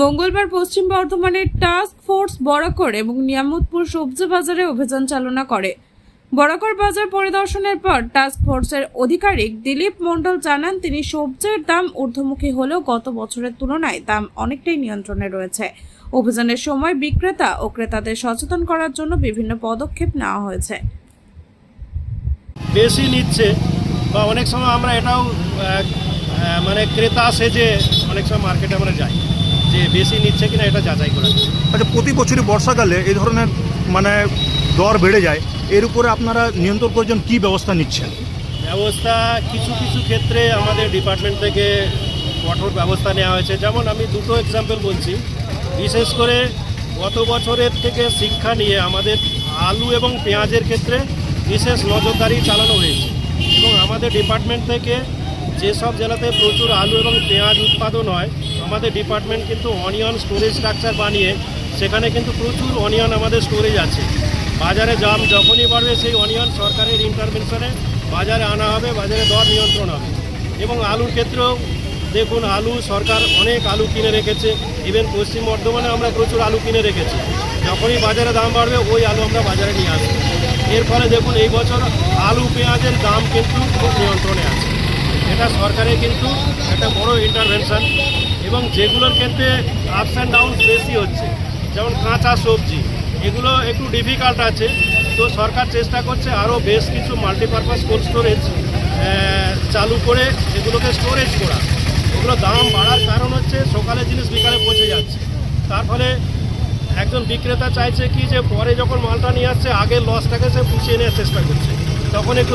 মঙ্গলবার পশ্চিম বর্ধমানের task force Barakar এবং নিয়ামতপুর সবজি বাজারে অভিযান চালনা করে। বরাকর বাজার পরিদর্শনের পর টাস্ক ফোর্সের আধিকারিক দিলীপ মণ্ডল জানান, তিনি সবজির দাম ঊর্ধ্বমুখী হলেও গত বছরের তুলনায় দাম অনেকটাই নিয়ন্ত্রণে রয়েছে। অভিযানের সময় বিক্রেতা ও ক্রেতাদের সচেতন করার জন্য বিভিন্ন পদক্ষেপ নেওয়া হয়েছে। বেশি নিচ্ছে বা অনেক সময় আমরা এটাও মানে ক্রেতা সেজে অনেক সময় মার্কেটে আমরা যাই যে বেশি নিচ্ছে কিনা এটা যাচাই করা আচ্ছা প্রতি বছরই বর্ষাকালে এই ধরনের মানে দর বেড়ে যায় এর উপরে আপনারা নিয়ন্ত্রণ করার জন্য কী ব্যবস্থা নিচ্ছেন? ব্যবস্থা কিছু কিছু ক্ষেত্রে আমাদের ডিপার্টমেন্ট থেকে কঠোর ব্যবস্থা নেওয়া হয়েছে। যেমন আমি দুটো এক্সাম্পল বলছি বিশেষ করে গত বছরের থেকে শিক্ষা নিয়ে আমাদের আলু এবং পেঁয়াজের ক্ষেত্রে বিশেষ নজরদারি চালানো হয়েছে। এবং আমাদের ডিপার্টমেন্ট থেকে যেসব জেলাতে প্রচুর আলু এবং পেঁয়াজ উৎপাদন হয়, আমাদের ডিপার্টমেন্ট কিন্তু অনিয়ন স্টোরেজ স্ট্রাকচার বানিয়ে সেখানে কিন্তু প্রচুর অনিয়ন আমাদের স্টোরেজ আছে। বাজারে দাম যখনই বাড়বে, সেই অনিয়ন সরকারের ইন্টারভেনশনে বাজারে আনা হবে, বাজারে দর নিয়ন্ত্রণ হবে। এবং আলুর ক্ষেত্রেও দেখুন, আলু সরকার অনেক আলু কিনে রেখেছে। ইভেন পশ্চিম বর্ধমানে আমরা প্রচুর আলু কিনে রেখেছি। যখনই বাজারে দাম বাড়বে, ওই আলু আমরা বাজারে নিয়ে আসব। এর ফলে দেখুন, এই বছর আলু পেঁয়াজের দাম কিন্তু খুব নিয়ন্ত্রণে আছে। এটা সরকারের কিন্তু একটা বড় ইন্টারভেনশন এবং যেগুলোর ক্ষেত্রে আপস অ্যান্ড ডাউন বেশি হচ্ছে, যেমন কাঁচা সবজি, এগুলো একটু ডিফিকাল্ট আছে। তো সরকার চেষ্টা করছে আরও বেশ কিছু মাল্টিপারপাস কোল্ড স্টোরেজ চালু করে এগুলোকে স্টোরেজ করা। দাম বাড়ার কারণ হচ্ছে সকালে জিনিস বিকালে পৌঁছে যাচ্ছে। তার ফলে একজন বিক্রেতা চাইছে কি যে পরে যখন মালটা নিয়ে আসছে আগে লসটাকে সে পুষিয়ে নেওয়ার চেষ্টা করছে। তখন একটু